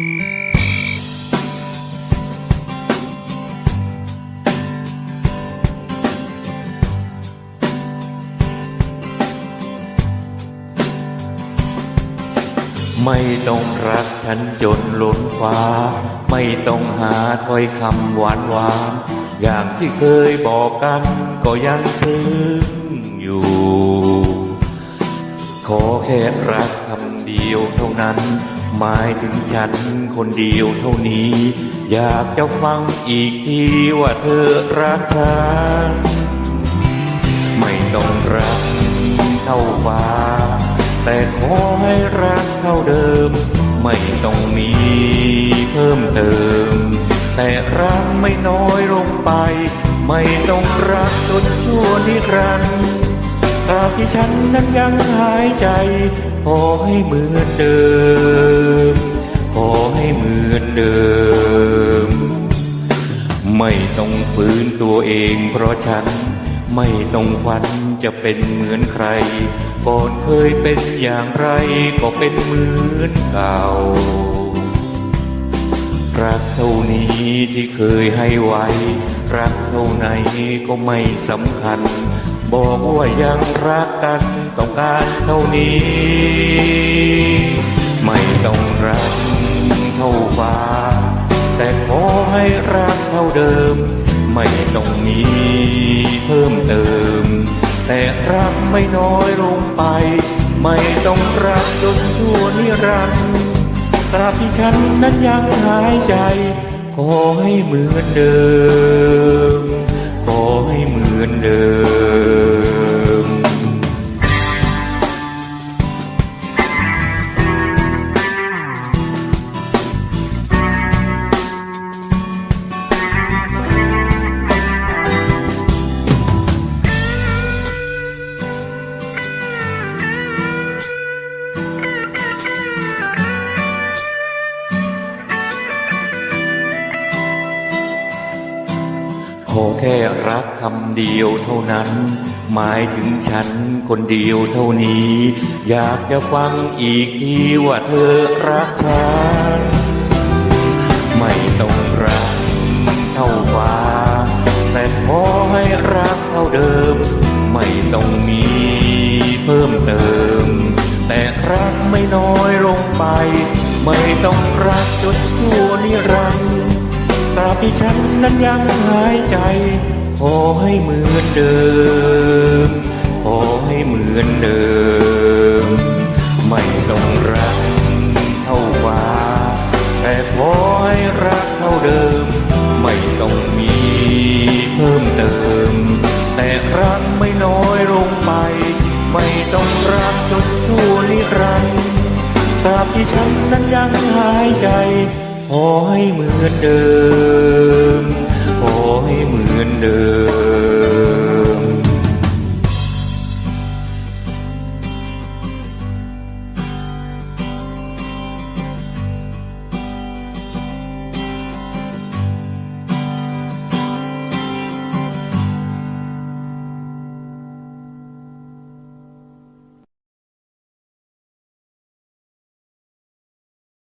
ไม่ต้องรักฉันจนล้นฟ้า ไม่ต้องหาถ้อยคำหวานหวานอย่างที่เคยบอกกันก็ยังซึ้งอยู่ ขอแค่รักคำเดียวเท่านั้น หมายถึงฉันคนเดียวเท่านี้ อยากจะฟังอีกทีว่าเธอรักฉันไม่ต้องรักเท่าฟ้า แต่ขอให้รักเท่าเดิม ไม่ต้องมีเพิ่มเติม แต่รักไม่น้อยลงไป ไม่ต้องรักจนชั่วนิรันดร์ ตราบที่ฉันนั้นยังหายใจ ขอให้เหมือนเดิม ขอให้เหมือนเดิม ไม่ต้องฝืนตัวเองเพราะฉันไม่ต้องฝันจะเป็นเหมือนใคร ก่อนเคยเป็นอย่างไรก็เป็นเหมือนเก่า รักเท่านี้ที่เคยให้ไว้ รักเท่าไหนก็ไม่สำคัญ บอกว่ายังรักกันต้องการเท่านี้ ไม่ต้องรักเท่าฟ้า แต่ขอให้รักเท่าเดิม ไม่ต้องมีเพิ่มเติม แต่รักไม่น้อยลงไป ไม่ต้องรักจนชั่วนิรันดร์ตราบที่ฉันนั้นยังหายใจ ขอให้เหมือนเดิม ขอให้เหมือนเดิม แค่รักคำเดียวเท่านั้น หมายถึงฉันคนเดียวเท่านี้ อยากจะฟังอีกทีว่าเธอรักฉันไม่ต้องรักเท่าฟ้า แต่ขอให้รักเท่าเดิม ไม่ต้องมีเพิ่มเติม แต่รักไม่น้อยลงไป ไม่ต้องรักจนชั่วนิรันดร์าบที่ฉันนั้นยังหายใจ ขอให้เหมือนเดิม ขอให้เหมือนเดิม ไม่ต้องรักเท่าฟ้าแต่ขอให้รักเท่าเดิม ไม่ต้องมีเพิ่มเติม แต่รักไม่น้อยลงไป ไม่ต้องรักจนชั่วนิรันดร์ตราบที่ฉันนั้นยังหายใจ ขอให้เหมือนเดิม ขอให้เหมือนเดิม